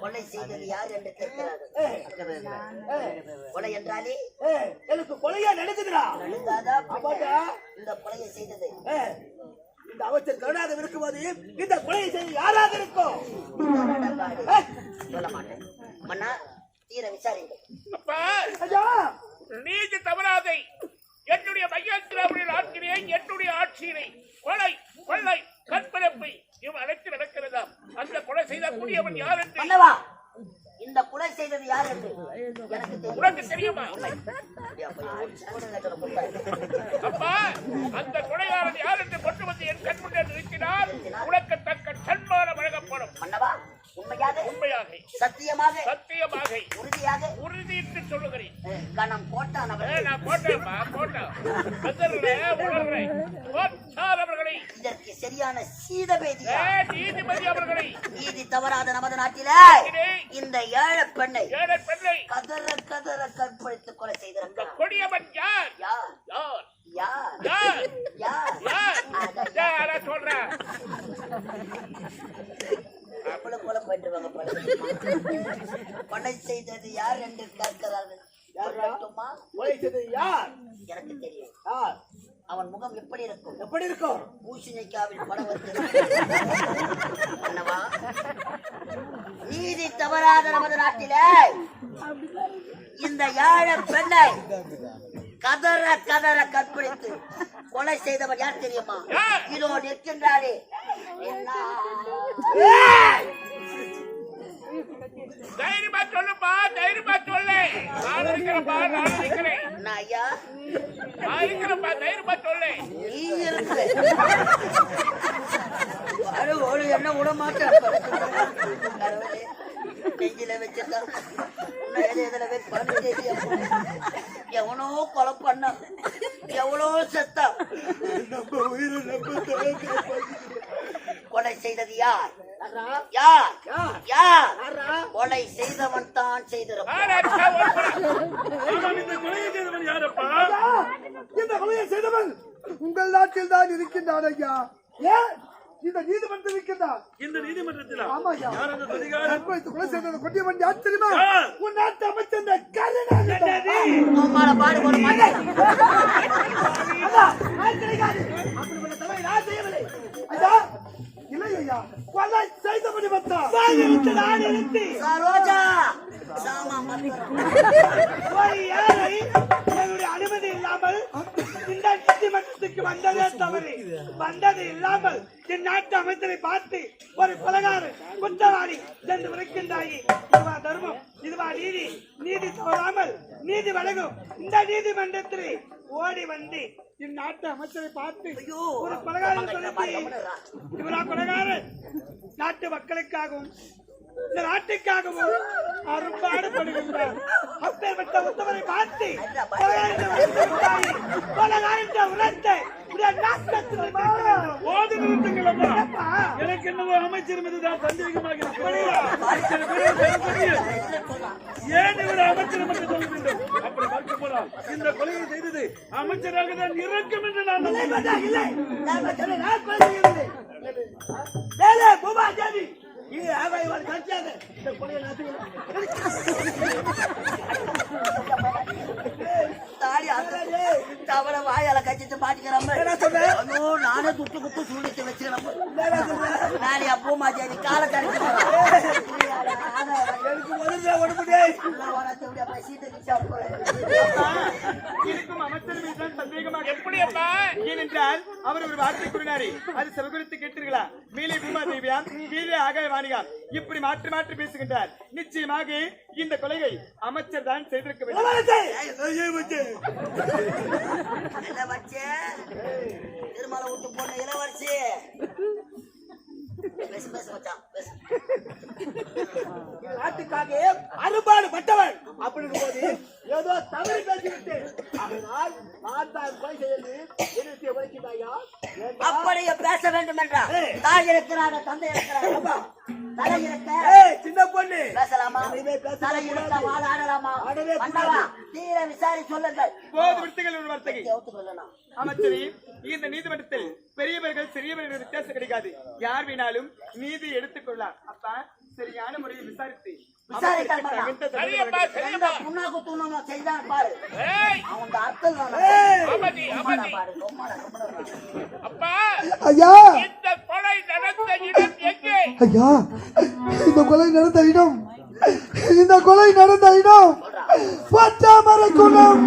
கொலை செய்தது யார் என்று கேட்கிறாரு ஏய், கொலை என்றாலே எனக்கு கொலையா நடக்குதுடா அழுதாதா இந்த கொலையை செய்தது இந்த அமைச்சர் கருணாக இருக்கும்போது இந்த கொலையை செய்து யாராக இருக்கும் சொல்ல மாட்டேன் மன்னா தீர விசாரிங்க அப்பா! ஐயா! நீதி தவறாதை. என்னுடைய மையத்திராவுடைய நாட்களே என்னுடைய ஆட்சியினை கொலை கொள்ளை கற்பரப்பை இவன் அனைத்து நடக்கிறதா அந்த கொலை செய்த கூடியவன் யார் என்று? இந்த கொலை செய்தது யார் என்று உனக்கு தெரியுமா. அப்பா அந்த கொலையாளன் யார் என்று வந்து என் கண் முன்னே நிறுத்தினால் உனக்கு தக்க சன்மானம் வழங்கப்படும். மன்னவா உண்மையாக? உண்மையாக. சத்தியமாக? சத்தியமாக. உறுதியாக? உறுதியிட்டு சொல்லுகிறேன். கணம் போட்டான் நான் போட்டேன்ப்பா போட்டேன். உணர்றேன் அவர்களை. இதற்கு சரியான சீதபேதியா? ஏ, நீதிபதி அவர்களை. நீதி தவறாத நமது நாட்டில இந்த ஏழை பெண்ணை ஏழை பெண்ணை கதற கதற கற்பழித்து கொலை இந்த செய்திருக்கிறான் கொடியவன் யார் யார் யார் யார் யார் யார் யார் அதான் யாரா சொல்றேன் அவ்வளவு கொலை பண்ணிருவாங்க பல செய்தது யார் என்று கேட்கிறார்கள் யார் எனக்கு தெரியும். அவன் முகம் எப்படி இருக்கும்? எப்படி இருக்கும்? பூசணிக்காவின் படம் அண்ணவா நீதி தவறாத நமது நாட்டிலே இந்த ஏழை பெண்ணை கதற கதற கற்பழித்து கொலை செய்தவன் யார் தெரியுமா? இதோ நிற்கின்றாரே என்ன? தைரியமா சொல்லுப்பா தைரியமா சொல்லு. நான் இருக்கிறேன்ப்பா நான் இருக்கிறேன் என்ன ஐயா நான் இருக்கிறேன்ப்பா தைரியமா சொல்லு. நீ இருக்கிற அடு, ஒரு என்ன விட மாட்டேன் கடவுளே, நெஞ்சில வச்சிருந்தா உன்னை எது எதுல போய் பண்ணு தெரியாம. எவனோ கொலை பண்ண எவ்வளோ செத்தா. நம்ம உயிரை நம்ம கொலை செய்தது யார்? யாரா? யார்? கொலை செய்தவன் தான் செய்திருப்பான். இந்த கொலையை செய்தவன் யாரப்பா? இந்த கொலையை செய்தவன் உங்கள் நாட்டில் தான் இருக்கின்றான் ஐயா. ஏன் இந்த நீதிமன்றம் இருக்கின்றான். இந்த நீதிமன்றத்தில்? ஆமா ஐயா யார் அந்த அதிகாரம் கற்பழித்து கொலை செய்தது கொண்டியவன் யார் தெரியுமா? யார்? உன் நாட்டு அமைச்சர் இந்த கருணாநிதி. அவமால பாடு ஒரு செய்யவில்லை. ஐயா, இல்லை ஐயா, கொலை செய்தவனை வந்தான். நான் நிறுத்தி. சரோஜா! சாமா ஒரு ஏழை என்னுடைய அனுமதி இல்லாமல் இந்த நீதிமன்றத்துக்கு வந்ததே தவறு. வந்தது இல்லாமல் என் நாட்டு அமைச்சரை பார்த்து ஒரு கொலகாரன் குற்றவாளி என்று உரைக்கின்றாயே. இதுவா தர்மம் இதுவா நீதி. நீதி தவறாமல் நீதி வழங்கும் இந்த நீதிமன்றத்தில் ஓடி வந்து என் நாட்டு அமைச்சரை பார்த்து ஒரு கொலகாரன் இவரா கொலகாரன்? நாட்டு மக்களுக்காகவும் இந்த நாட்டுக்காகவும் அரும்பாடுபடுகின்றார் அப்பேற்பட்ட உத்தவரை பார்த்து கொலைகாரன் உரைத்தாய், நிறுத்துங்களப்பா எனக்கு என்னவோ அமைச்சர் சந்தேகமாக பேரை சரி பண்ணி, ஏன் இவர் அமைச்சர் என்று சொல்ல வேண்டும் அப்படி பார்க்க போனால் இந்த கொலையை செய்தது அமைச்சராக தான் இருக்கும் என்று நான் நம்புகிறேன். துட்டு குத்து சூடித்து வச்சுக்கிறோம் நாளை அப்போ மாஜாரி கால அவர் ஒரு வார்த்தை கூறினாரே. அது கேட்டீர்களா? மேலே பூமா தேவியாம் கீழே ஆகாய வாணியாம் இப்படி மாற்றி மாற்றி பேசுகின்றார். நிச்சயமாக இந்த கொலையை அமைச்சர் தான் செய்திருக்க வேண்டும் இளவரசே, என்ன வச்சே திருமலை விட்டு பொண்ணு இளவரசி பேசு பேசு மச்சான் பேசு நாட்டுக்காக அறுபாடு பட்டவன் அப்படின்னு போது ஏதோ தவறு பேசிவிட்டேன் அதனால் நான் தான் கொலை செய்து என்னத்தை உழைக்கிறாயா அப்படியே பேச வேண்டும் என்றா தாய் இருக்கிறாங்க தந்தை இருக்கிறாங்க தலை இருக்க ஏய் சின்ன பொண்ணு. பேசலாமா? தலை இருக்க வாழ ஆடலாமா? ஆடவே மன்னவா தீர விசாரி சொல்லுங்கள். போது விடுத்துகள் ஒரு வார்த்தைக்கு ஒத்து கொள்ளலாம். அமைச்சரே இந்த நீதிமன்றத்தில் பெரியவர்கள் சிறியவர்கள் வித்தியாசம் கிடைக்காது. யார் வேணாலும் நீதி எடுத்துக்கொள்ளலாம் அப்பா சரியான முறையில் விசாரித்து புண்ணாக்கு தூணமா செய்தான் பாரு. ஏய். அவன் இந்த கொலை நடந்த இடம் எங்கே? ஐயா இந்த கொலை நடந்த இடம். இந்த கொலை நடந்த இடம். பச்சாமர குளம்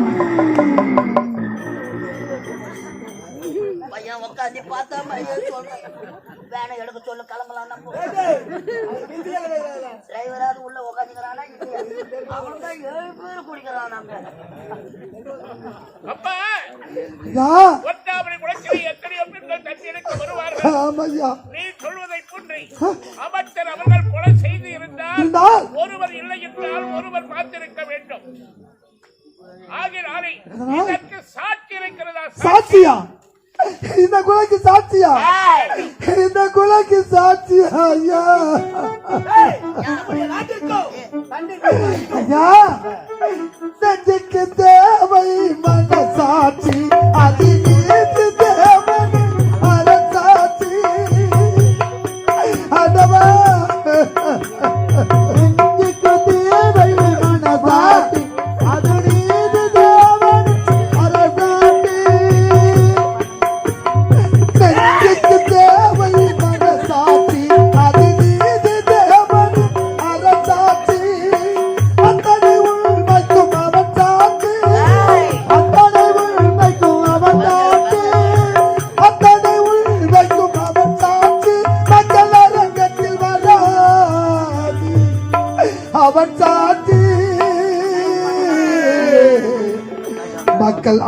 பையன் உட்காந்து பார்த்தா சொல்றேன். வேனை எடுக்க சொல்லு கிளம்பலாம் நம்ம டிரைவராது உள்ள உட்காந்துக்கிறானா அவன் தான் ஏழு பேர் குடிக்கிறான் நம்ம அமைச்சர் அவர்கள் கொலை செய்து இருந்தால் ஒருவர் இல்லை என்றால் ஒருவர் பார்த்திருக்க வேண்டும். ஆகினாலே? இதற்கு சாட்சி இருக்கிறதா? சாட்சியா? இந்த கொலைக்கு சாட்சியா? கொலைக்கு சாட்சியா ஐயா ஐயா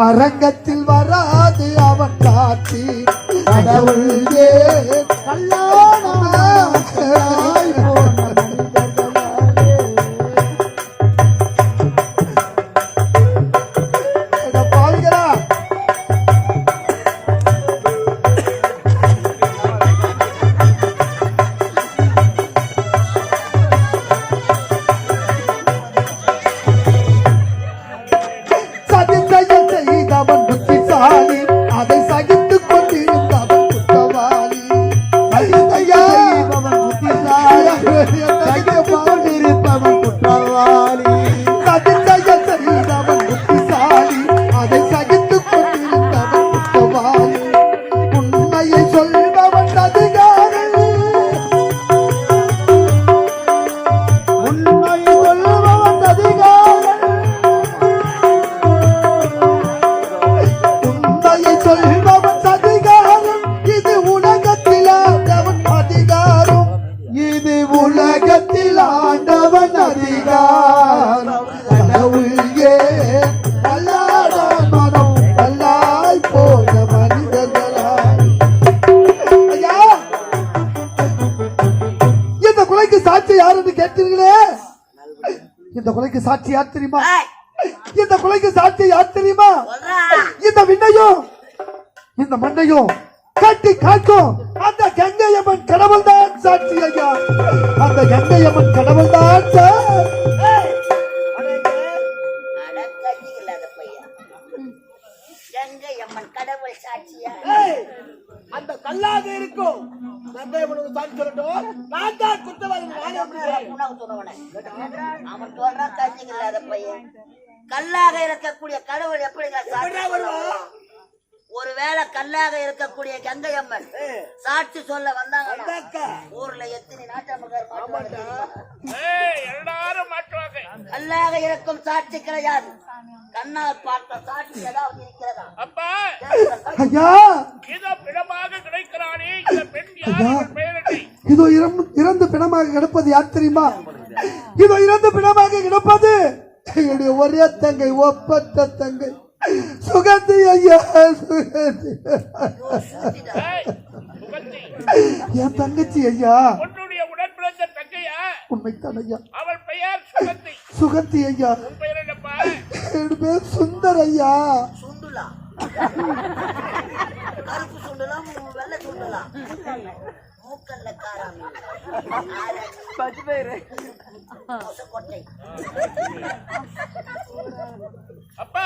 அரங்கத்தில் வராது அவன் காட்சி கடவுள் யார் தெரியுமா? இந்த கொலைக்கு சாட்சி யார் தெரியுமா? இந்த விண்ணையும் இந்த மண்ணையும் கட்டி காக்கும் அந்த கங்கையம்மன் கடவுள் தான் சாட்சி ஐயா. அந்த கங்கையம்மன் கடவுள் தான் கங்கை அம்மன் கடவுள் சாட்சியா? அந்த கல்லாக இருக்கும். நன்மை உனக்கு சாட்சி சொல்லட்டும். நான் தான் குற்றவாளி. நானே அப்படிங்கிறேன். உனக்கு சொன்னவனே. அவன் சொல்றான் கஞ்சி இல்லாத பையன். கல்லாக இருக்கக்கூடிய கடவுள் எப்படி எப்படிடா சாட்சி வருவா? ஒருவேளை கல்லாக இருக்கக்கூடிய கங்கை அம்மன் சாட்சி சொல்ல வந்தாக்கா. ஊர்ல எத்தனை நாட்டமக்கார் கல்லாக இருக்கும் சாட்சி கிடையாது. கண்ணால் பார்த்த சாட்சி ஏதாவது இருக்கிறதா? அப்பா! ஐயா! இதோ பிணமாக கிடைக்கிறானே. இந்த பெண் யார் இதோ இறந்து இறந்து பிணமாக கிடப்பது யார் தெரியுமா? இதோ இறந்து பிணமாக கிடப்பது என்னுடைய ஒரே தங்கை ஒப்பற்ற தங்கை. சுகந்தி ஐயா சுகந்தி என் தங்கச்சி ஐயா உன்னுடைய உடன்பிறந்த தங்கையா? உண்மைத்தான் ஐயா அவள் பெயர் சுகந்தி சுகந்தி ஐயா உன் பெயர் என்னப்பா? என் பேர் சுந்தர் ஐயா சுண்டுலா. கருப்பு சுண்டலா வெள்ளை சுண்டலா. மூக்கல்ல காரம் கொட்டை அப்பா!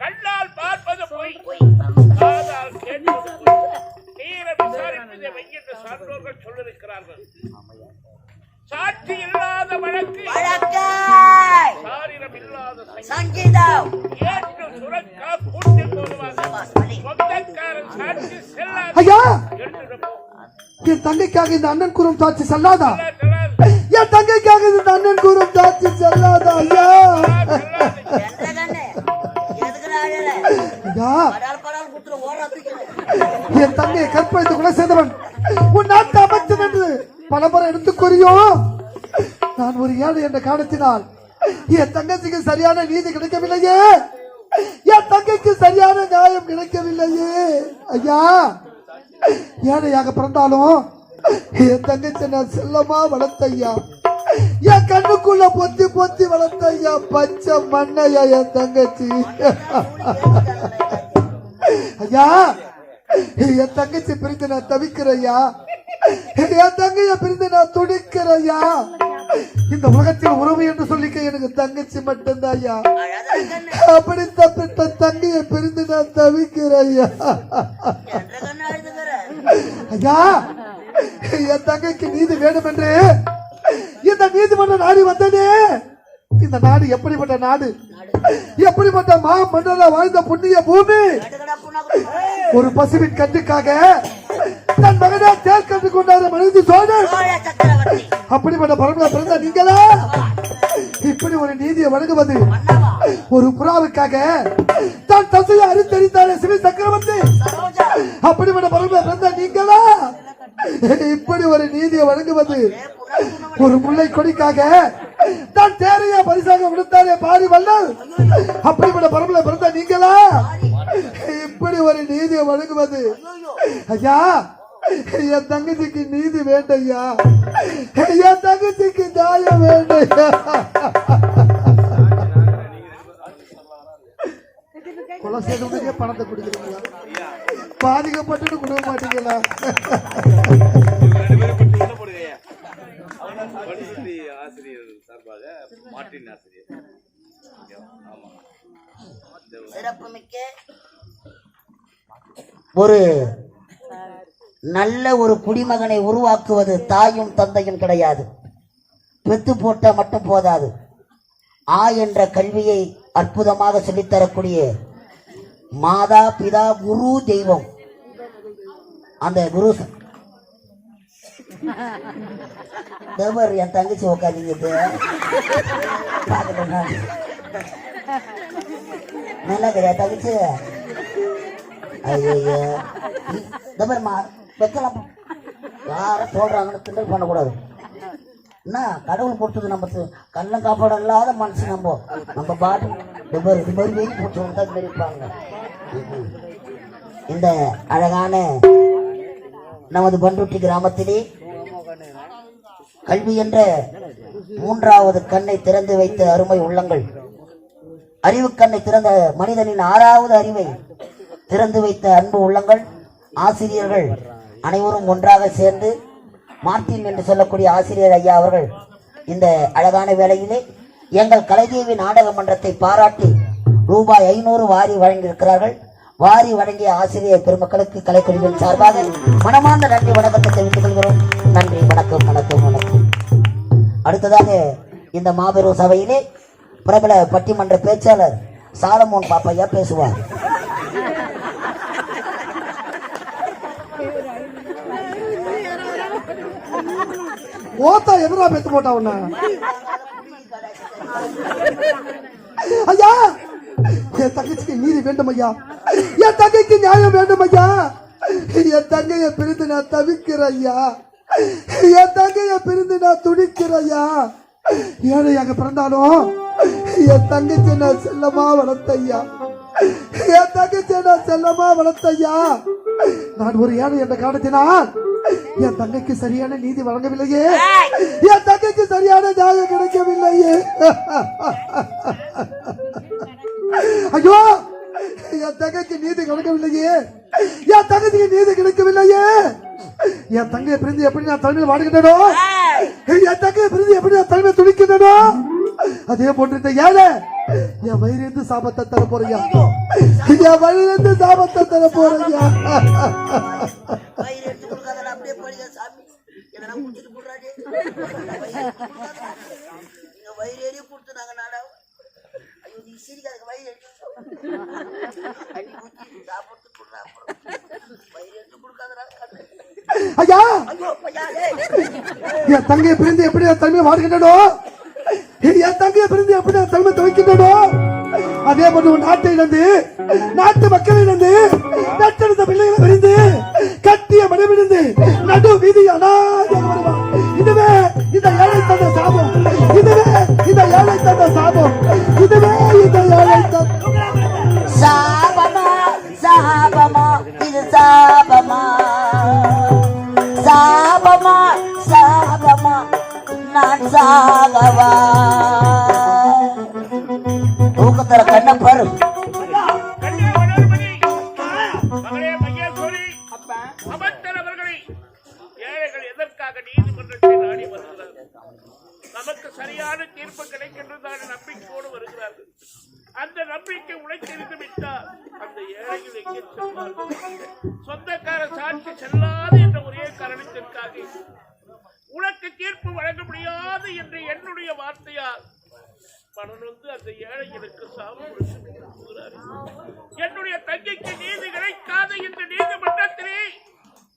கண்ணால் பார்ப்பது பொய். காதால் கேட்பது பொய். தீர விசாரிப்பதை வைக்கின்ற சான்றோர்கள் சொல்லிருக்கிறார்கள் சாட்சி இல்லாத வழக்கு. வழக்கை. சாரிரம் இல்லாத சங்கீதம். ஏற்று சுரக்கா கூட்டில் போடுவாங்க சொந்தக்காரன் சாட்சி செல்லாது. ஐயா! என் தங்கைக்காக இந்த அண்ணன் கூறும் சாட்சி செல்லாதா? என் தங்கைக்காக இந்த அண்ணன் கூறும் சாட்சி செல்லாதா ஐயா? என் தங்கையை கற்பழித்து கொலை செய்தவன். உன் நாட்டு அமைச்சன் பணமரம் பலமுறை நான் ஒரு ஏழை என்ற காரணத்தினால் என் தங்கச்சிக்கு சரியான நீதி கிடைக்கவில்லையே. என் தங்கைக்கு சரியான நியாயம் கிடைக்கவில்லையே. ஐயா ஏழையாக பிறந்தாலும் என் தங்கச்சி நான் செல்லமா வளர்த்த ஐயா என் கண்ணுக்குள்ள பொத்தி பொத்தி வளர்த்த ஐயா பச்சை மண்ணையா என் தங்கச்சி. ஐயா என் தங்கச்சி பிரித்து நான் தவிக்கிறையா என் தங்கைய பிரிந்து நான் துடிக்கிறையா இந்த உலகத்தில் உறவு என்று சொல்லிக்க எனக்கு தங்கச்சி மட்டும்தான் ஐயா அப்படி தப்பிட்ட தங்கைய பிரிந்து நான் தவிக்கிறையா ஐயா என் தங்கைக்கு நீதி வேணும் என்று இந்த நீதிமன்ற நாடு வந்தனே. இந்த நாடு எப்படிப்பட்ட நாடு? எப்படிப்பட்ட மா மண்டல வாழ்ந்த புண்ணிய பூமி? ஒரு பசுவின் கட்டுக்காக தன் மகனை தேர் கண்டு கொண்டாரு மனித சோழன். சோழ சக்கரவர்த்தி. அப்படிப்பட்ட பரம்பரை பிறந்த நீங்களா? இப்படி ஒரு நீதியை வழங்குவது ஒரு புறாவுக்காக தன் தசையை அறுத்தறிந்தாரே சிவி சக்கரவர்த்தி. அப்படிப்பட்ட பரம்பரை பிறந்த நீங்களா? இப்படி ஒரு நீதியை வழங்குவது ஒரு முல்லை கொடிக்காக தான் தேரையா பரிசாக விடுத்தாரே பாரி வல்லல் அப்படிப்பட்ட பரம்பரை பிறந்த நீங்களா? இப்படி ஒரு நீதியை வழங்குவது? ஐயா என் தங்கச்சிக்கு நீதி வேண்டையா? என் தங்கச்சிக்கு நியாயம் வேண்டையா? கொலை பணத்தை கொடுக்குறீங்களா பாதிக்கப்பட்டு கொடுக்க மாட்டீங்களா? பணிபுரி ஆசிரியர் சார்பாக மார்ட்டின் ஆசிரியர் ஆமா சிறப்புமிக்க ஒரு நல்ல ஒரு குடிமகனை உருவாக்குவது தாயும் தந்தையும் கிடையாது. பெத்து போட்டால் மட்டும் போதாது. ஆ என்ற கல்வியை அற்புதமாக சொல்லித்தரக்கூடிய மாதா பிதா குரு தெய்வம். அந்த குரு தேவர் என் தங்கச்சி உக்காதீங்க நல்லா கிடையாது தங்கச்சி. ஐயோ இந்த மாதிரி மா வைக்கலாம். யாரும் சொல்றாங்கன்னு திண்டல் பண்ணக்கூடாது. என்ன? கடவுள் கொடுத்தது நம்ம கண்ணம் காப்பாடு இல்லாத மனுஷன் நம்ம. நம்ம பாட்டு இந்த மாதிரி இது மாதிரி வெயில் பிடிச்சவங்க தான் இருப்பாங்க இந்த அழகான நமது பண்ருட்டி கிராமத்திலே கல்வி என்ற மூன்றாவது கண்ணை திறந்து வைத்த அருமை உள்ளங்கள். அறிவு கண்ணை திறந்த மனிதனின் ஆறாவது அறிவை திறந்து வைத்த அன்பு உள்ளங்கள் ஆசிரியர்கள் அனைவரும் ஒன்றாக சேர்ந்து மார்த்தின் என்று சொல்லக்கூடிய ஆசிரியர் ஐயா அவர்கள் இந்த அழகான வேளையிலே எங்கள் கலைதேவி நாடக மன்றத்தை பாராட்டி ரூபாய் ஐநூறு வாரி வழங்கியிருக்கிறார்கள். வாரி வழங்கிய ஆசிரியர் பெருமக்களுக்கு கலைக்குழுவின் சார்பாக மனமார்ந்த நன்றி வணக்கத்தை தெரிவித்துக் கொள்கிறோம். நன்றி வணக்கம் வணக்கம் வணக்கம். அடுத்ததாக இந்த மாபெரும் சபையிலே பிரபல பட்டிமன்ற பேச்சாளர் சாலமோன் பாப்பையா பேசுவார். ஓத்தா எதிரா பெத்து போட்டா உன்ன. ஐயா என் தங்கச்சிக்கு நீதி வேண்டும் ஐயா. என் தங்கைக்கு நியாயம் வேண்டும் ஐயா. என் தங்கைய பிரிந்து நான் தவிக்கிற ஐயா. என் தங்கைய பிரிந்து நான் துடிக்கிற ஐயா. ஏழையாக பிறந்தாலும் என் தங்கச்சி நான் செல்லமா வளர்த்தையா என் தங்கச்சி நான் செல்லமா வளர்த்தையா நான் ஒரு ஏழை என்ற காரணத்தினால் என் தங்கைக்கு சரியான நீதி வழங்கவில்லையே. என் தங்கைக்கு சரியான நியாயம் கிடைக்கவில்லையே. ஐயோ! என் தங்கைக்கு நீதி கிடைக்கவில்லையே. என் தங்கச்சிக்கு நீதி கிடைக்கவில்லையே. என் தங்கையை பிரிந்து எப்படி நான் தலைமையில் வாடுகின்றனோ என் தங்கையை பிரிந்து எப்படி நான் தலைமையை துடிக்கின்றனோ? அதே போன்று இந்த ஏழை என் வயிறிருந்து சாபத்தை தர போறியா என் வயிறிருந்து சாபத்தை தர போறியா சாமி போடுறாடி நீங்க கொடுத்து நாங்க நாடா. ஐயோ நீ சிரிக்காதுக்கு வயிறு எடுத்து அடி ஊத்தி சாப்பிட்டு கொடுறா அப்புறம் வயிறு எடுத்து கொடுக்காதடா. ஐயா! ஐயோ பையா டேய் என் தங்கையை பிரிந்து எப்படி நான் தலைமையை வாடுகின்றனோ என் தங்கையை பிரிந்து எப்படி நான் தலைமை துவைக்கின்றனோ? அதே போன்று நாட்டை இழந்து நாட்டு மக்களை இழந்து நட்டெடுத்த பிள்ளைகளை சாகமா சாகமா நான் சாகவா? தூக்கத்துல கண்ண பாரு. நமக்கு சரியான தீர்ப்பு கிடைக்கின்றதான நம்பிக்கையோடு வருகிறார்கள். அந்த நம்பிக்கை உழைத்திருந்து விட்டால் அந்த ஏழைகள் எங்கே செல்வார்கள் சொந்தக்கார சாட்சி செல்லாத என்ற ஒரே காரணத்திற்காக உனக்கு தீர்ப்பு வழங்க முடியாது என்று என்னுடைய வார்த்தையால். மனம் வந்து அந்த ஏழைகளுக்கு சாவு என்னுடைய தங்கைக்கு நீதி கிடைக்காது என்று நீதிமன்றத்திலே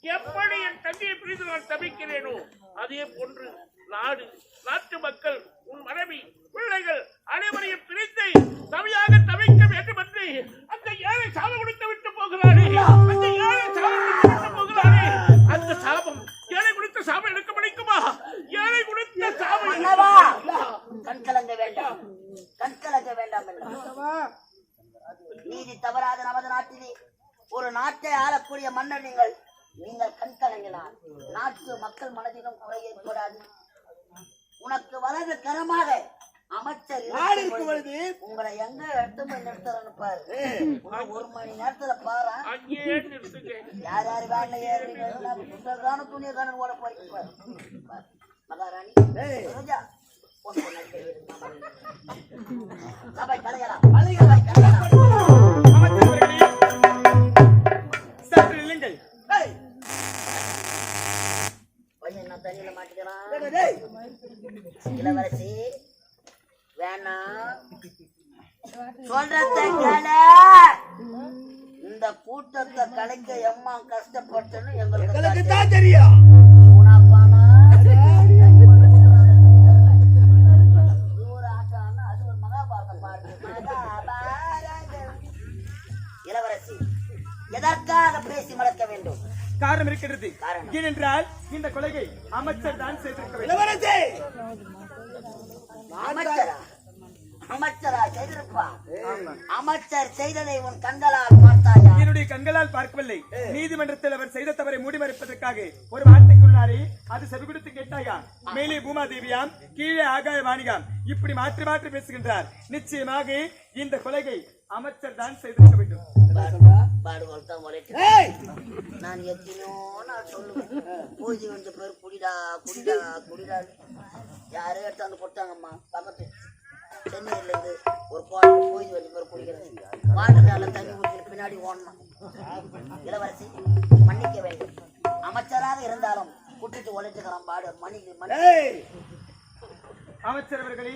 எப்படி என் தங்கையை பிரிந்து நான் தவிக்கிறேனோ அதே போன்று நாடு நாடு இருக்கும் பொழுது. உங்களை எங்க எடுத்து நிறுத்துறன்னு பாரு. ஒரு மணி நேரத்துல பாரு யார் யார் வேலை புத்தகான துணியை தானே ஓட போறீங்க பாரு. மகாராணி ரோஜா மாட்டிக்கிறான். இளவரசி வேணாம் இந்த கூட்டத்தை கலைக்க எம்மா கஷ்டப்பட்டுன்னு எங்களுக்கு எனக்கு தான் தான் தெரியும் ஊனாப்பானா? ஊர் ஆட்டான்னா அது ஒரு மகாபாரத பாட்டு. மகாபாரதம். இளவரசி எதற்காக பேசி மறக்க வேண்டும் காரணம் இருக்கிறது காரணம். ஏனென்றால் இந்த கொலையை அமைச்சர் தான் செய்திருக்க வேண்டும் இளவரசி அமைச்சரா அமைச்சரா செய்திருப்பான் அமைச்சர் செய்ததை உன் கண்களால் பார்த்தாயா? என்னுடைய கண்களால் பார்க்கவில்லை. நீதிமன்றத்தில் அவர் செய்த தவறை மூடி மறைப்பதற்காக ஒரு வார்த்தை சொன்னாரே அது செவி கொடுத்து கேட்டாயா? மேலே பூமா தேவியாம் கீழே ஆகாய வாணிகாம் இப்படி மாற்றி மாற்றி பேசுகின்றார். நிச்சயமாக இந்த கொலையை அமைச்சர் தான் செய்திருக்க வேண்டும். தான் நான் எத்தனையோ நான் சொல்லுவேன். பூஜை வந்த பேர் குடிடா குடிடா குடிடா யாரோ எடுத்தாந்து போட்டாங்கம்மா பக்கத்து சென்னையில இருந்து ஒரு குழந்தை பூஜை வந்த பேர் குடிக்கிறது. வாட்டர்ல தண்ணி ஊற்றி பின்னாடி ஓடணும். இளவரசி மன்னிக்க வேண்டும். அமைச்சராக இருந்தாலும் குட்டிட்டு உழைச்சுக்கிறான் பாடு. மணிக்கு மணி. அமைச்சர் அவர்களே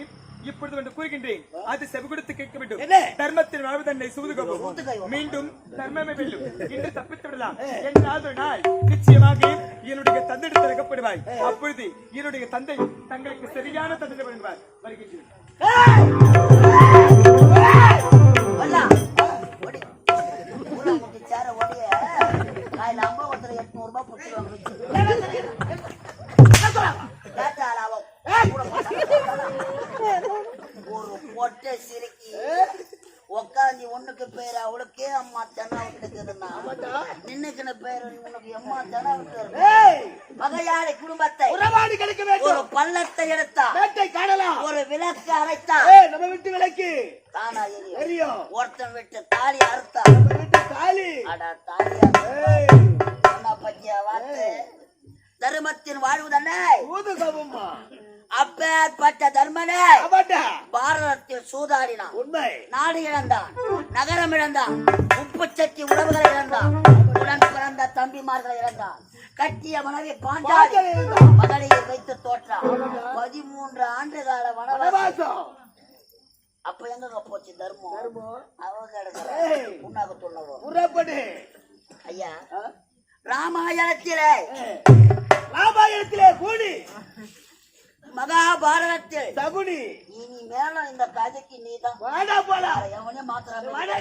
இப்பொழுது ஒன்று கூறுகின்றேன். அது செவி கொடுத்து கேட்க வேண்டும்? தர்மத்தின் வாழ்வு தன்னை சூதுகவும். மீண்டும் தர்மமே வெல்லும் இன்று தப்பித்து விடலாம். என்றால் ஒரு நாள். நிச்சயமாக என்னுடைய தந்தையிடம் திறக்கப்படுவாய் அப்பொழுது என்னுடைய தந்தை தங்களுக்கு சரியான தண்டனை வழங்குவார். வருகின்றேன். Ah! தர்மத்தின் வாழ்வு தானே அப்பேற்பட்ட தர்மனே பாரதத்தில் சூதாடினான். நாடு இழந்தான். நகரம் இழந்தான். உப்பு சட்டி உறவுகளை இழந்தான். உடன் பிறந்த தம்பிமார்களை இழந்தான். கட்டிய மனைவி பாண்டாடி. மகளையை வைத்து தோற்றான். பதிமூன்று ஆண்டு கால வனவாசம். அப்ப எங்க போச்சு தர்மம்? தர்மம். அவங்க உண்ணாக ஐயா ராமாயணத்திலே ராமாயணத்திலே கூடி மகாபாரதத்தில். சகுனி. இனி மேல இந்த கதைக்கு நீதான். வாடா போலாம். எவனே மாத்திரம் வாடா